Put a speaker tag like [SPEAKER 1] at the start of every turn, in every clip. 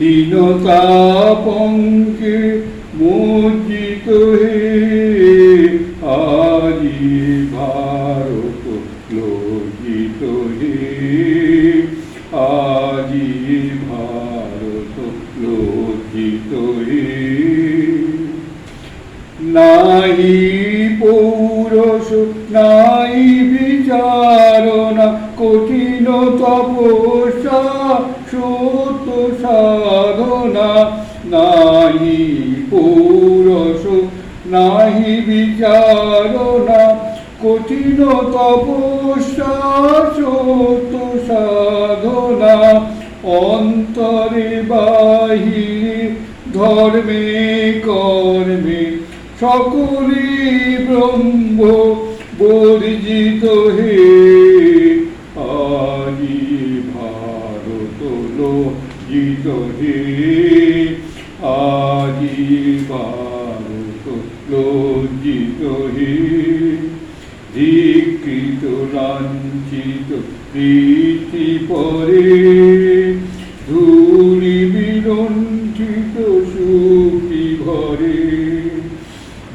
[SPEAKER 1] হীনতা পঙ্কে মোচিত হে আজি ভারত লজ্জিত হে। আজি ভারত লজ্জিত হে। নাই পৌরস নাই বিচারণা, কঠিন তপস্যা নাই পৌরস নাহি বিচারণা কঠিন তপস্যা সত্য সাধনা অন্তরে বাহিরে ধর্মে, কর্মে, সকলে ব্রহ্ম বর্জিত হে। আজি ভারত লজ্জিত হে। লজ্জিত হে ধিকৃত লাঞ্ছিত, প্রীতি পরে ধূলি বিলণ্ঠিত, সুখী ঘরে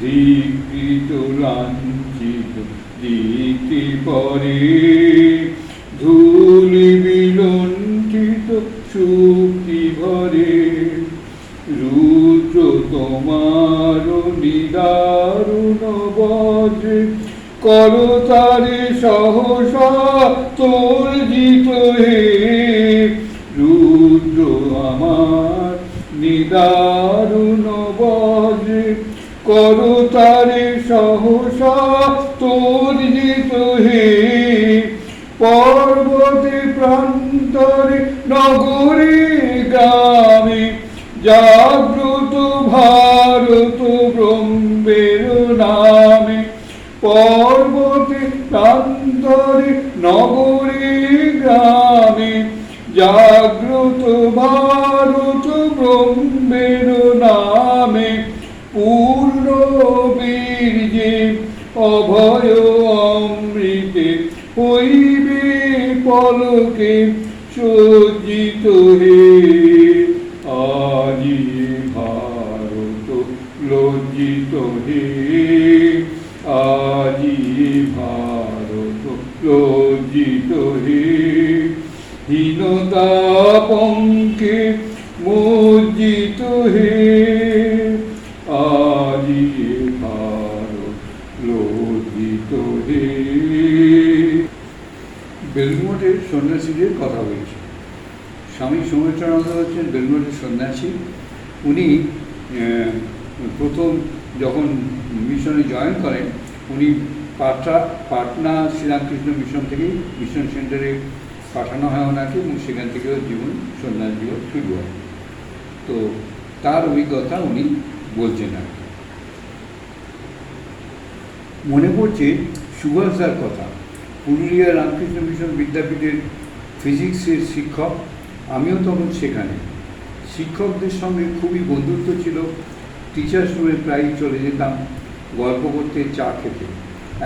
[SPEAKER 1] ধিকৃত লাঞ্ছিত রীতি পরে ধূলি বিলণ্ঠিত, সুখী ঘরে রুদ্র তোমার নিদারুণ বজ্রে সহসা তোর হে। রুদ্র আমার নিদারুণ বজ্রে করতারে সহসা তোর হে। পর্বতে প্রান্তরে নগরে গ্রামে জাগ্রত পর্বতে প্রান্তরে নগরে গ্রামে জাগ্রত ভারত ব্রহ্মের নামে পূর্ণ বীর্যে অভয় অমৃতে হইবে পলকে সজ্জিত হে। মজ্জিত হে। আজি ভারত লজ্জিত হে। বেলুমঠের সন্ন্যাসীদের কথা বলছি। স্বামী সৌমিত্রানন্দ হচ্ছেন বেলুমঠের সন্ন্যাসী। উনি প্রথম যখন মিশনে জয়েন করেন, উনি পাটনা পাটনা শ্রীরামকৃষ্ণ মিশন থেকে মিশন সেন্টারে পাঠানো হয় ওনাকে এবং সেখান থেকেও জীবন সন্ন্যাস জীবন শুরু হয়। তো তার অভিজ্ঞতা উনি বলছেন আর মনে পড়ছে সুভাষদার কথা, পুরুলিয়া রামকৃষ্ণ মিশন বিদ্যাপীঠের ফিজিক্সের শিক্ষক, আমিও তখন সেখানে। শিক্ষকদের সঙ্গে খুবই বন্ধুত্ব ছিল টিচার্স রুমে প্রায়ই চলে যেতাম, গল্প করতে চা খেতে।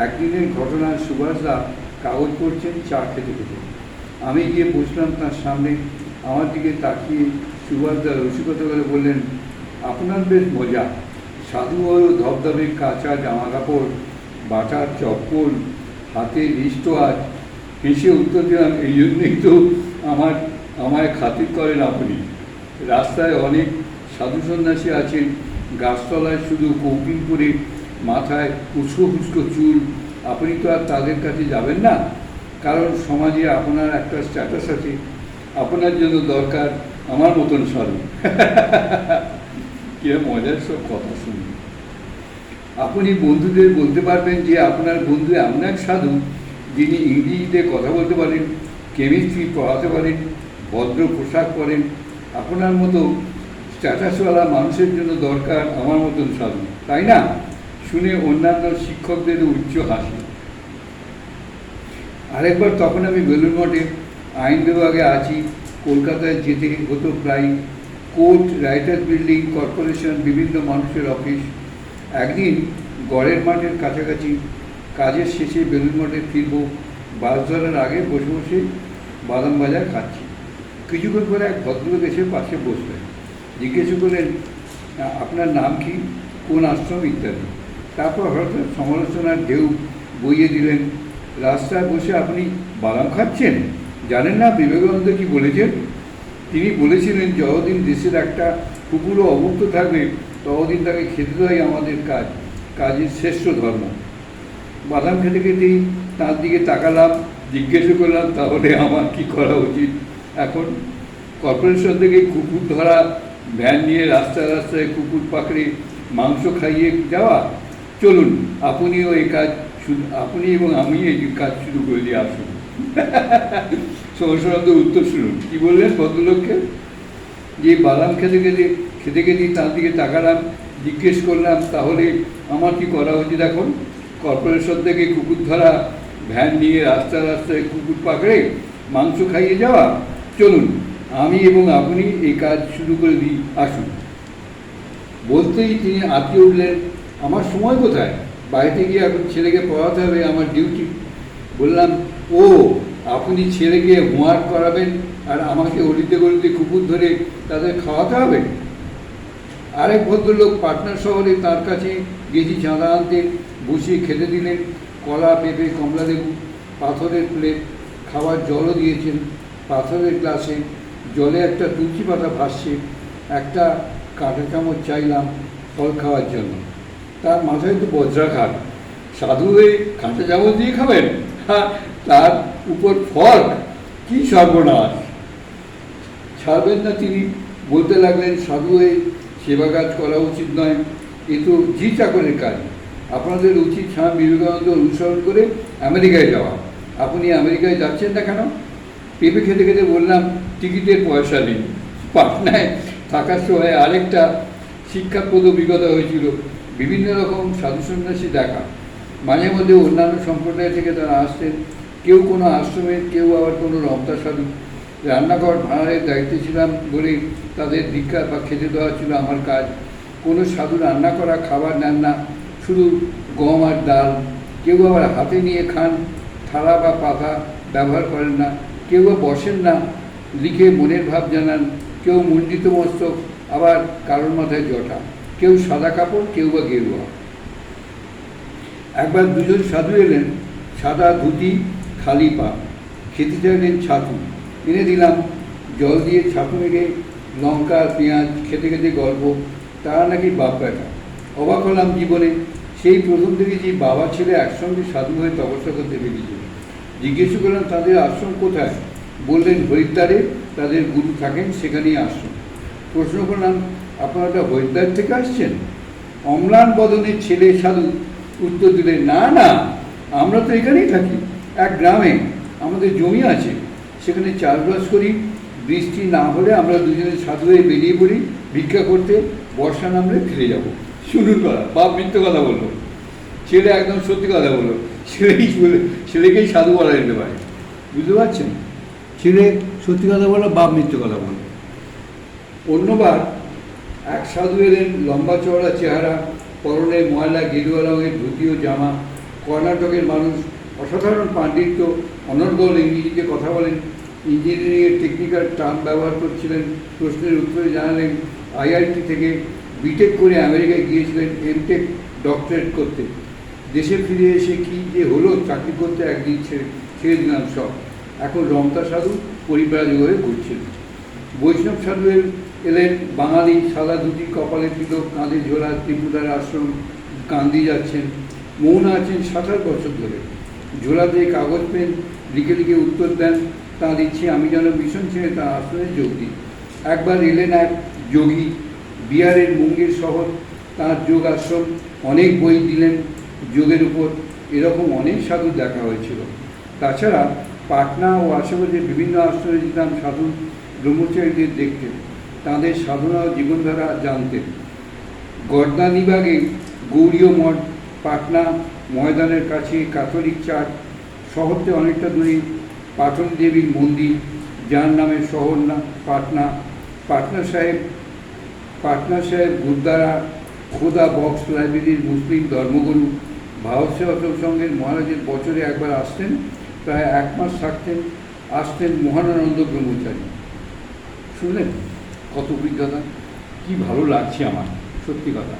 [SPEAKER 1] একদিনের ঘটনা সুভাষদা কাগজ পড়ছেন, চা খেতে খেতে। আমি গিয়ে বসলাম তার সামনে, আমার দিকে তাকিয়ে সুভাষদা রসিকতা করে বললেন, আপনার বেশ মজা। সাধু হয়েও ধবধবে কাঁচা জামা কাপড় বাটার চপ্পল, হাতে আজ। হেসে উত্তর দিলাম, এই জন্যই তো আমার, আমায় খাতির করেন আপনি। রাস্তায় অনেক সাধু সন্ন্যাসী আছেন। গাছতলায় শুধু কৌকিং করে মাথায় উস্কো ফুস্কো চুল। আপনি তো আর তাদের কাছে যাবেন না। কারণ সমাজে আপনার একটা স্ট্যাটাস আছে। আপনার জন্য দরকার আমার মতন সাধু কি মজার সব কথা শুনি। আপনি বন্ধুদের বলতে পারবেন যে আপনার বন্ধু এমন এক সাধু যিনি ইংরেজিতে কথা বলতে পারেন কেমিস্ট্রি পড়াতে পারেন, ভদ্র পোশাক পরেন। আপনার মতো স্ট্যাটাসওয়ালা মানুষের জন্য দরকার আমার মতন সাধু, তাই না? শুনে অন্যান্য শিক্ষকদের উচ্চ হাসি। আরেকবার তখন আমি বেলুর মঠে আইন বিভাগে আছি। কলকাতায় যেতে হতো প্রায় কোর্ট রাইটার বিল্ডিং, কর্পোরেশন, বিভিন্ন মানুষের অফিস। একদিন গড়ের মাঠের কাছাকাছি কাজের শেষে বেলুন মাঠে ফিরব, বাস ধরার আগে বসে বসে বাদাম বাজার খাচ্ছি। কিছুক্ষণ পরে এক ভদ্রলোক এসে পাশে বসলেন। জিজ্ঞেস করলেন আপনার নাম কি? কোন আশ্রম? ইত্যাদি। তারপর হঠাৎ সমালোচনার ঢেউ বইয়ে দিলেন, রাস্তায় বসে আপনি বাদাম খাচ্ছেন? জানেন না? বিবেকানন্দ কি বলেছেন? তিনি বলেছিলেন, যতদিন দেশের একটা কুকুরও অভুক্ত থাকবে, ততদিন তাকে খেতে দেওয়াই আমাদের কাজ। কাজের শ্রেষ্ঠ ধর্ম। বাদাম খেতে খেতেই তার দিকে তাকালাম, জিজ্ঞেস করলাম, তাহলে আমার কি করা উচিত? এখন কর্পোরেশন থেকে কুকুর ধরা, ভ্যান নিয়ে রাস্তায় রাস্তায় কুকুর পাকড়ে মাংস খাইয়ে যাওয়া, চলুন, আপনিও এই কাজ শুধু, আপনি এবং আমি এই কাজ শুরু করে দিয়ে আসুন। সমস্যানন্দ উত্তর শুনুন। কি বললেন ভদ্রলোককে? যে বাদাম খেতে খেতে খেতে খেতেই তার দিকে তাকালাম, জিজ্ঞেস করলাম, তাহলে আমার কি করা উচিত এখন? কর্পোরেশন থেকে কুকুর ধরা, ভ্যান নিয়ে রাস্তা রাস্তায় কুকুর পাকড়ে, মাংস খাইয়ে যাওয়া? চলুন, আমি এবং আপনি এই কাজ শুরু করে দিই, আসুন। বলতেই তিনি আটকে উঠলেন, আমার সময় কোথায়? বাড়িতে গিয়ে এখন ছেলেকে পড়াতে হবে, আমার ডিউটি। বললাম, ও আপনি ছেলেকে হোমওয়ার্ক করাবেন আর আমাকে অলিতে গলিতে কুকুর ধরে তাদের খাওয়াতে হবে? আরেক ভদ্রলোক পাটনা শহরে তার কাছে গেছি চাঁদা আনতে বসিয়ে খেতে দিলেন। কলা, পেঁপে কমলা লেবু পাথরের প্লেট খাওয়ার জলও দিয়েছেন। পাথরের গ্লাসে জলে একটা তুলসী পাতা ভাসছে। একটা কাঁটা চামচ চাইলাম ফল খাওয়ার জন্য। তার মাথায় তো বজ্রাঘাত। সাধু হয়ে কাঁচা চামচ দিয়ে খাবেন? হ্যাঁ তার উপর ফল কি সর্বনাশ? ছাড়বেন না তিনি। বলতে লাগলেন সাধু হয়ে সেবা কাজ করা উচিত নয়। এ তো জি চাকরের কাজ। আপনাদের উচিত স্বামী বিবেকানন্দ অনুসরণ করে আমেরিকায় যাওয়া। আপনি আমেরিকায় যাচ্ছেন না কেন? পেঁপে খেতে খেতে বললাম, টিকিটের পয়সা নেই। পাটনায় থাকার সময় আরেকটা শিক্ষাপ্রদ অভিজ্ঞতা হয়েছিল। বিভিন্ন রকম সাধু সন্ন্যাসী দেখা। মাঝে মধ্যে অন্যান্য সম্প্রদায় থেকে তারা আসতেন। কেউ কোনো আশ্রমের কেউ আবার কোনো রমতা সাধু রান্নাঘর ভাড়ারের দায়িত্বে ছিলাম বলে তাদের দীক্ষা বা খেতে দেওয়া ছিল আমার কাজ। কোনো সাধু রান্না করা, খাবার নেন না, শুধু গম আর ডাল। কেউ আবার হাতে নিয়ে খান, থালা বা পাতা ব্যবহার করেন না। কেউ বা বসেন না, লিখে মনের ভাব জানান। কেউ মণ্ডিত মস্তক, আবার কারোর মাথায় জটা। কেউ সাদা কাপড়, কেউ বা গেরুয়া। একবার দুজন সাধু এলেন, সাদা ধুতি খালি পা খেতে চাইলেন ছাতু। এনে দিলাম, জল দিয়ে ছাতু মেখে লঙ্কা, পেঁয়াজ, খেতে খেতে গল্প। তারা নাকি বাপ বেটা অবাক হলাম জীবনে। সেই প্রথম যে বাবা, ছেলে একসঙ্গে সাধু হয়ে তপস্যা করতে বেরিয়েছিল জিজ্ঞেস করলাম, তাদের আশ্রম কোথায়? বললেন, হরিদ্বারে। তাদের গুরু থাকেন সেখানেই আশ্রম। প্রশ্ন করলাম, আপনারা হরিদ্বার থেকে আসছেন? অম্লান বদনের ছেলে সাধু। উত্তর দিলেন, না না, আমরা তো এখানেই থাকি। এক গ্রামে আমাদের জমি আছে, সেখানে চাষবাস করি। বৃষ্টি না হলে আমরা দুজনে সাধু হয়ে বেরিয়ে পড়ি। ভিক্ষা করতে বর্ষা নামলে ফিরে যাব। শুনুন কথা বাপ মিথ্যে কথা বলল। ছেলে একদম সত্যি কথা বলল। ছেলেই বলে, ছেলেকেই সাধু বলা যেতে পারে। বুঝতে পারছেন? ছেলে সত্যি কথা বলল, বাপ মিথ্যে কথা বলল। অন্যবার এক সাধু এলেন, লম্বা চওড়া চেহারা, পরনে ময়লা গেরুয়া রঙের ধুতি ও জামা। কর্ণাটকের মানুষ অসাধারণ পাণ্ডিত্য, অনর্গল ইংরেজিতে কথা বলেন, ইঞ্জিনিয়ারিংয়ের টেকনিক্যাল টার্ম ব্যবহার করছিলেন, প্রশ্নের উত্তরে জানালেন আইআইটি থেকে বিটেক করে আমেরিকায় গিয়েছিলেন এমটেক ডক্টরেট করতে। দেশে ফিরে এসে কি যে হলো, চাকরি করতে একদিন ছেড়ে দিলাম সব। এখন রমতা সাধু পরিব্রাজক হয়ে ঘুরছেন। বৈষ্ণব সাধু এলেন, বাঙালি সাদা দুটি কপালে তিলক, কাঁধে ঝোলা ত্রিপুরার আশ্রম কান্দি যাচ্ছেন। মৌন আছেন সাতাশ বছর ধরে। ঝোলাতে কাগজ পেন লিখে লিখে উত্তর দেন তাঁর ইচ্ছে আমি যেন ভীষণ ছেড়ে তার আশ্রমে যোগ দিই। একবার এলেন এক যোগী, বিহারের মুঙ্গের শহর, তার যোগ আশ্রম, অনেক বই দিলেন যোগের উপর, এরকম অনেক সাধু দেখা হয়েছিল। তাছাড়া পাটনা ও আশেপাশে বিভিন্ন আশ্রমে যেতাম সাধু ব্রহ্মচারীদের দেখতেন তাঁদের সাধনা ও জীবনধারা জানতেন। গর্দানিবাগে গৌরীয় মঠ, পাটনা ময়দানের কাছে ক্যাথলিক চার্চ শহরতে অনেকটা দূরে পাটন দেবীর মন্দির, যার নামে শহর না, পাটনা। পাটনা সাহেব পাটনা সাহেব গুরদ্বারা খোদা বক্স লাইব্রেরির মুসলিম ধর্মগুরু। ভারত সেবাসক সঙ্গের মহারাজের বছরে একবার আসতেন, প্রায় এক মাস থাকতেন, আসতেন মহানানন্দ ব্রহ্মচারী। শুনলেন কত অভিজ্ঞতা? কি ভালো লাগছে আমার, সত্যি কথা।